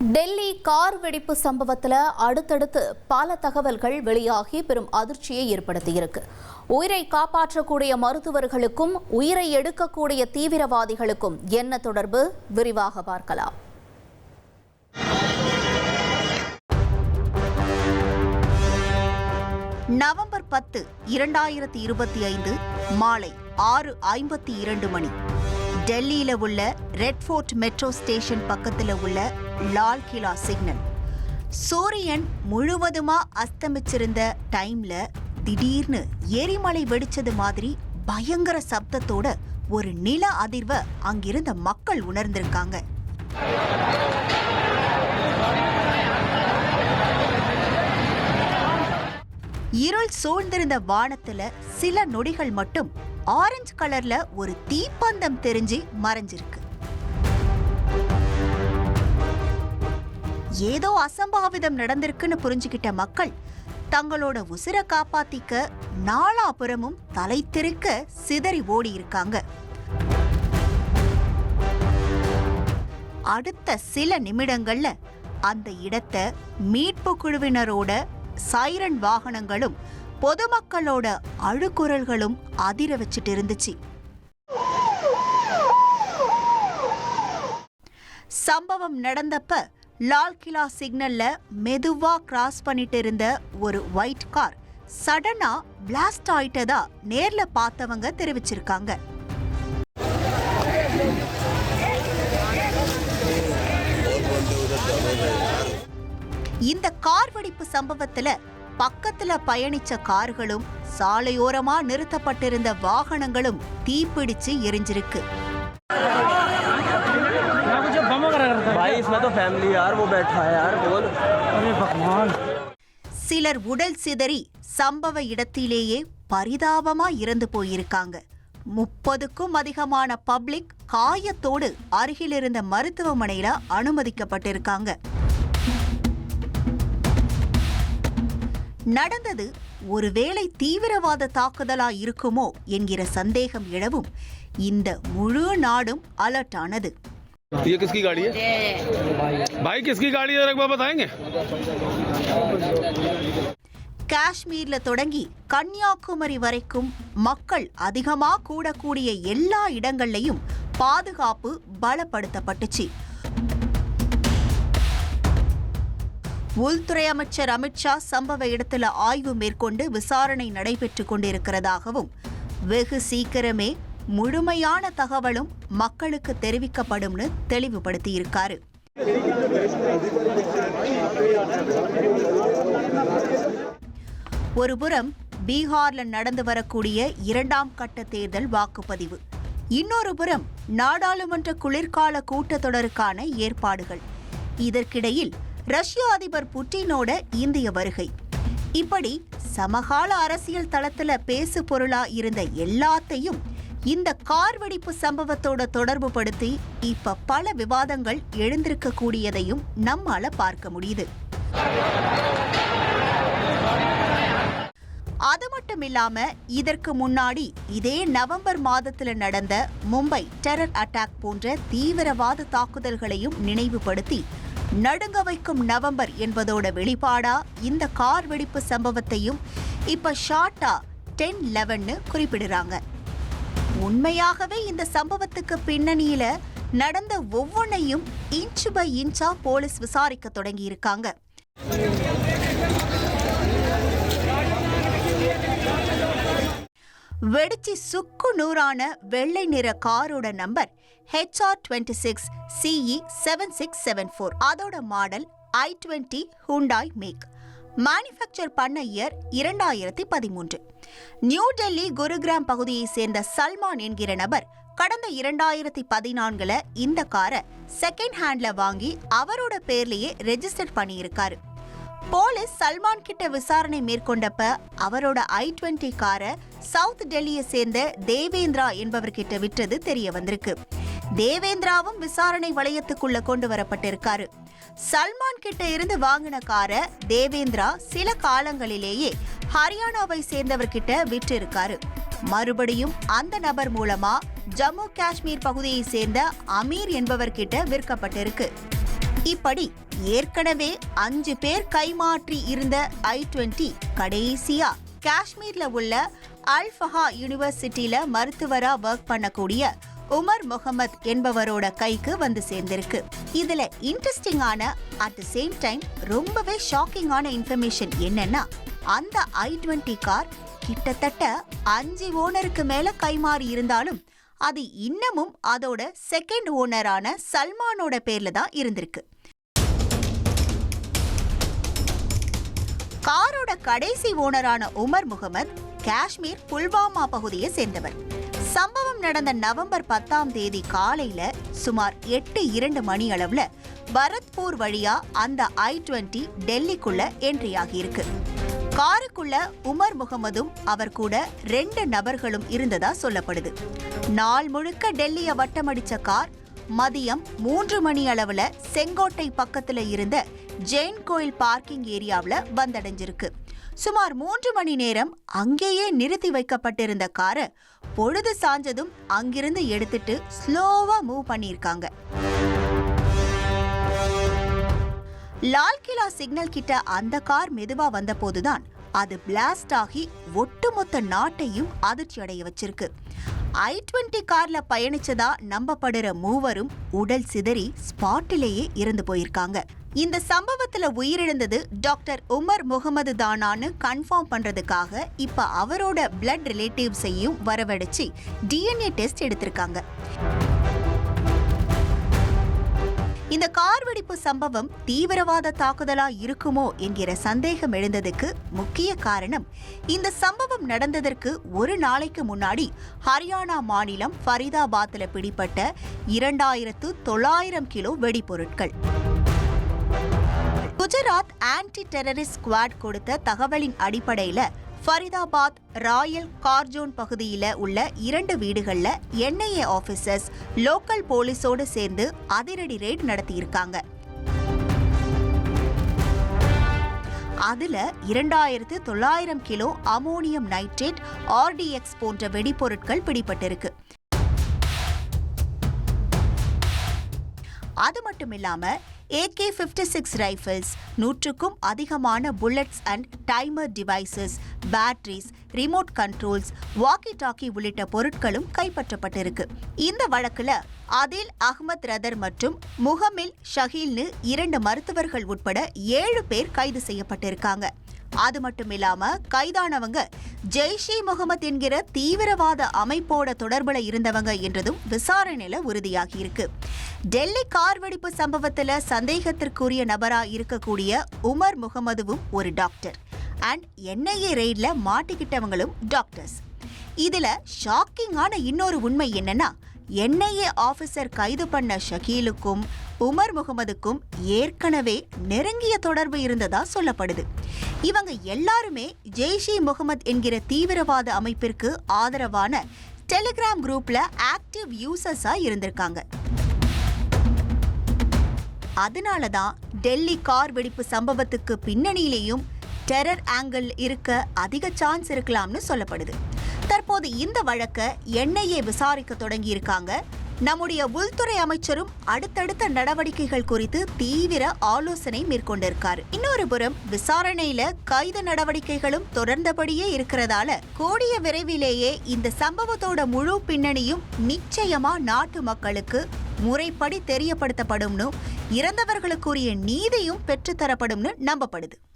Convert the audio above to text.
Delhi car வெடிப்பு சம்பவத்தில் அடுத்தடுத்து பல தகவல்கள் வெளியாகி பெரும் அதிர்ச்சியை ஏற்படுத்தியிருக்கு. உயிரை காப்பாற்றக்கூடிய மருத்துவர்களுக்கும் உயிரை எடுக்கக்கூடிய தீவிரவாதிகளுக்கும் என்ன தொடர்பு? விரிவாக பார்க்கலாம். நவம்பர் பத்து இரண்டாயிரத்தி இருபத்தி ஐந்து மாலை ஆறு ஐம்பத்தி இரண்டு மணி. டெல்லியில உள்ள ரெட் ஃபோர்ட் மெட்ரோ ஸ்டேஷன் பக்கத்துல உள்ள லால் கிலா சிக்னல். சூரியன் முழுவதுமா அஸ்தமிச்சிருந்த டைம்ல திடீர்னு எரிமலை வெடிச்சது மாதிரி பயங்கர சப்தத்தோட ஒரு நில அதிர்வை அங்கிருந்த மக்கள் உணர்ந்திருக்காங்க. இருள் சூழ்ந்திருந்த வானத்துல சில நொடிகள் மட்டும் ஆரஞ்சு கலர்ல ஒரு தீப்பந்தம் தெரிஞ்சு மறைஞ்சிருக்கு. ஏதோ அசம்பாவிதம் நடந்திருக்குன்னு புரிஞ்சுக்கிட்ட மக்கள் தங்களோட உசிரை காப்பாத்திக்க நாலாபுறமும் தலை திருக்க சிதறி ஓடி இருக்காங்க அடுத்த சில நிமிடங்கள்ல அந்த இடத்தை மீட்பு குழுவினரோட சைரன் வாகனங்களும் பொதுமக்களோட அழுக்குரல்களும் அதிர வச்சுட்டு இருந்துச்சு சம்பவம் நடந்தப்ப லால் கிலா சிக்னல்ல மெதுவா கிராஸ் பண்ணிட்டு இருந்த ஒரு ஒயிட் கார் சடனா பிளாஸ்ட் ஆயிட்டதா நேர்ல பார்த்தவங்க தெரிவிச்சிருக்காங்க. இந்த கார் வெடிப்பு சம்பவத்துல பக்கத்துல பயணிச்ச கார்களும் சாலையோரமா நிறுத்தப்பட்டிருந்த வாகனங்களும் தீப்பிடிச்சு எரிஞ்சிருக்கு. சிலர் உடல் சிதறி சம்பவ இடத்திலேயே பரிதாபமா இறந்து போயிருக்காங்க. முப்பதுக்கும் அதிகமான பப்ளிக் காயத்தோடு அருகிலிருந்த மருத்துவமனையில அனுமதிக்கப்பட்டிருக்காங்க. நடந்தது ஒருவேளை தீவிரவாத தாக்குதலா இருக்குமோ என்கிற சந்தேகம் எழவும் இந்த முழு நாடும் அலர்ட் ஆனது ये किसकी गाड़ी है भाई किसकी गाड़ी है एक बार बताएंगे காஷ்மீர்ல தொடங்கி கன்னியாகுமரி வரைக்கும் மக்கள் அதிகமா கூடக்கூடிய எல்லா இடங்கள்லயும் பாதுகாப்பு பலப்படுத்தப்பட்டுச்சு உள்துறை அமைச்சர் அமித்ஷா சம்பவ இடத்தில் ஆய்வு மேற்கொண்டு விசாரணை நடைபெற்றுக் கொண்டிருக்கிறதாகவும் வெகு சீக்கிரமே முழுமையான தகவலும் மக்களுக்கு தெரிவிக்கப்படும்னு தெளிவுபடுத்தியிருக்காரு. ஒருபுறம் பீகார்ல நடந்து வரக்கூடிய இரண்டாம் கட்ட தேர்தல் வாக்குப்பதிவு. இன்னொரு புறம் நாடாளுமன்ற குளிர்கால கூட்டத்தொடருக்கான ஏற்பாடுகள். இதற்கிடையில் ரஷ்ய அதிபர் புட்டினோட இந்திய வருகை. இப்படி சமகால அரசியல் தளத்துல பேசு பொருளா இருந்த எல்லாத்தையும் இந்த கார் வெடிப்பு சம்பவத்தோட தொடர்பு படுத்தி இப்ப பல விவாதங்கள் எழுந்திருக்க கூடியதையும் நம்மால பார்க்க முடியுது. அது மட்டும் இல்லாம இதற்கு முன்னாடி இதே நவம்பர் மாதத்துல நடந்த மும்பை டெரர் அட்டாக் போன்ற தீவிரவாத தாக்குதல்களையும் நினைவுபடுத்தி நடுங்க வைக்கும் நவம்பர் என்பதோட வெளிப்பாடா இந்த கார் வெடிப்பு சம்பவத்தையும் இப்ப ஷார்ட்டா டென் லெவன்னு குறிப்பிடுறாங்க. உண்மையாகவே இந்த சம்பவத்துக்கு பின்னணியில நடந்த ஒவ்வொன்றையும் இன்ச் பை இன்ச்சா போலீஸ் விசாரிக்க தொடங்கி இருக்காங்க வெடிச்சு சுக்கு நூறான வெள்ளை நிற காரோட number HR twenty six CE seven six seven four அதோட model I twenty Hyundai make manufacture பண்ண இயர் இரண்டாயிரத்தி பதிமூன்று. நியூ டெல்லி குருகிராம் பகுதியைச் சேர்ந்த சல்மான் என்கிற நபர் கடந்த இரண்டாயிரத்தி பதினான்குல இந்த காரை செகண்ட் ஹேண்ட்ல வாங்கி அவரோட பேர்லயே ரெஜிஸ்டர் பண்ணியிருக்காரு. போலீஸ் சல்மான் கிட்ட விசாரணை மேற்கொண்டப்ப அவரோட ஐ டுவெண்ட்டி காரை சவுத் டெல்லியை சேர்ந்த தேவேந்திரா என்பவர்கிட்ட விற்றது தெரிய வந்திருக்கு. தேவேந்திராவும் விசாரணை வளையத்துக்குள்ள கொண்டு வரப்பட்டிருக்காரு. சல்மான் கிட்ட இருந்து வாங்கின காரை தேவேந்திரா சில காலங்களிலேயே ஹரியானாவை சேர்ந்தவர்கிட்ட விற்றிருக்காரு. மறுபடியும் அந்த நபர் மூலமா ஜம்மு காஷ்மீர் பகுதியை சேர்ந்த அமீர் என்பவர்கிட்ட விற்கப்பட்டிருக்கு. இப்படி ஏற்கனவே அஞ்சு பேர் கைமாற்றி இருந்த ஐ டுவெண்ட்டி கடைசியா காஷ்மீர்ல உள்ள அல்ஃபஹா யூனிவர்சிட்டியில மருத்துவரா ஒர்க் பண்ணக்கூடிய உமர் முகமது என்பவரோட கைக்கு வந்து சேர்ந்திருக்கு. இதுல இன்ட்ரெஸ்டிங்கான அட் த சேம் டைம் ரொம்பவே ஷாக்கிங்கான இன்ஃபர்மேஷன் என்னன்னா அந்த ஐ டுவெண்ட்டி கார் கிட்டத்தட்ட அஞ்சு ஓனருக்கு மேல கைமாறி இருந்தாலும் அது இன்னமும் அதோட செகண்ட் ஓனரான சல்மானோட பேர்ல தான் இருந்திருக்கு. காரோட கடைசி ஓனரான உமர் முகமது காஷ்மீர் புல்வாமா பகுதியை சேர்ந்தவர். சம்பவம் நடந்த நவம்பர் பத்தாம் தேதி காலையில சுமார் எட்டு இரண்டு மணி அளவுல பரத்பூர் வழியா அந்த ஐ டுவெண்ட்டி டெல்லிக்குள்ள என்ட்ரி ஆகியிருக்கு. காருக்குள்ள உமர் முகமதும் அவர் கூட ரெண்டு நபர்களும் இருந்ததா சொல்லப்படுது. நாள் முழுக்க டெல்லிய வட்டமடிச்ச கார் மதியம் மூன்று மணி அளவுல செங்கோட்டை பக்கத்துல இருந்த ஜெயின் கோயில் பார்க்கிங் ஏரியாவில் வந்தடைஞ்சிருக்கு. சுமார் மூன்று மணி நேரம் அங்கேயே நிறுத்தி வைக்கப்பட்டிருந்த காரை பொழுது சாஞ்சதும் அங்கிருந்து எடுத்துட்டு ஸ்லோவா மூவ் பண்ணியிருக்காங்க. லால்கிலா சிக்னல் கிட்ட அந்த கார் மெதுவா வந்தபோதுதான் அது பிளாஸ்ட் ஆகி ஒட்டுமொத்த நாட்டையும் அதிர்ச்சி அடைய வச்சிருக்கு. ஐ டுவெண்ட்டி கார்ல பயணிச்சதா நம்பப்படுற மூவரும் உடல் சிதறி ஸ்பாட்டிலேயே இறந்து போயிருக்காங்க. இந்த சம்பவத்துல உயிரிழந்தது டாக்டர் உமர் முகமது தானான்னு கன்ஃபார்ம் பண்றதுக்காக இப்ப அவரோட பிளட் ரிலேட்டிவ்ஸையும் வரவழைச்சு டிஎன்ஏ டெஸ்ட் எடுத்திருக்காங்க. இந்த கார் வெடிப்பு சம்பவம் தீவிரவாத தாக்குதலா இருக்குமோ என்கிற சந்தேகம் எழுந்ததுக்கு முக்கிய காரணம் இந்த சம்பவம் நடந்ததற்கு ஒரு நாளைக்கு முன்னாடி ஹரியானா மாநிலம் ஃபரிதாபாத்தில் பிடிப்பட்ட இரண்டாயிரத்து தொள்ளாயிரம் கிலோ வெடிபொருட்கள். குஜராத் ஆன்டி டெரரிஸ்ட் ஸ்குவாட் கொடுத்த தகவலின் அடிப்படையில் ஃபரிதாபாத் ராயல் கார்ஜோன் பகுதியில் உள்ள இரண்டு வீடுகளில் என்ஐஏ ஆபீசர்ஸ் லோக்கல் போலீஸோடு சேர்ந்து அதிரடி ரெய்ட் நடத்தியிருக்காங்க. அதில் இரண்டாயிரத்து தொள்ளாயிரம் கிலோ அமோனியம் நைட்ரேட் ஆர்டிஎக்ஸ் போன்ற வெடிபொருட்கள் பிடிபட்டிருக்கு. அது மட்டும் இல்லாமல் ஏகே ஃபிஃப்டி சிக்ஸ் ரைஃபிள்ஸ் நூற்றுக்கும் அதிகமான bullets and timer devices batteries remote controls walkie talkie உள்ளிட்ட பொருட்களும் கைப்பற்றப்பட்டிருக்கு. இந்த வழக்கில் அதில் அஹ்மத் ரதர் மற்றும் முகமில் ஷஹீல்னு இரண்டு மருத்துவர்கள் உட்பட ஏழு பேர் கைது செய்யப்பட்டிருக்காங்க. அது மட்டும் இல்லாம கைதானவங்க ஜெய்ஷே முகமது என்கிற தீவிரவாத அமைப்போட தொடர்புல இருந்தவங்க என்றதும் விசாரணையில உறுதியாகி இருக்கு. டெல்லி கார் வெடிப்பு சம்பவத்துல சந்தேகத்திற்குரிய நபரா இருக்கக்கூடிய உமர் முகமதுவும் ஒரு டாக்டர். அண்ட் என்ஐஏ ரெய்டில் மாட்டிக்கிட்டவங்களும் டாக்டர்ஸ். இதுல ஷாக்கிங்கான இன்னொரு உண்மை என்னன்னா என்ஐஏ ஆஃபீஸர் கைது பண்ண ஷகீலுக்கும் உமர் முகமதுக்கும் ஏற்கனவே நெருங்கிய தொடர்பு இருந்ததா சொல்லப்படுது. இவங்க எல்லாருமே ஜெய்ஷ் இ முகமது என்கிற தீவிரவாத அமைப்பிற்கு ஆதரவான டெலிகிராம் குரூப்ல ஆக்டிவ் யூசர்ஸா இருந்திருக்காங்க. அதனால தான் டெல்லி கார் வெடிப்பு சம்பவத்துக்கு பின்னணியிலேயும் டெரர் ஆங்கிள் இருக்க அதிக சான்ஸ் இருக்கலாம்னு சொல்லப்படுது. தற்போது இந்த வழக்கை என்ஐஏ விசாரிக்க தொடங்கியிருக்காங்க. நம்முடைய உள்துறை அமைச்சரும் அடுத்தடுத்த நடவடிக்கைகள் குறித்து தீவிர ஆலோசனை மேற்கொண்டிருக்காரு. இன்னொரு புறம் விசாரணையில கைது நடவடிக்கைகளும் தொடர்ந்தபடியே இருக்கிறதால கூடிய விரைவிலேயே இந்த சம்பவத்தோட முழு பின்னணியும் நிச்சயமா நாட்டு மக்களுக்கு முறைப்படி தெரியப்படுத்தப்படும்னு இறந்தவர்களுக்குரிய நீதியும் பெற்றுத்தரப்படும்னு நம்பப்படுது.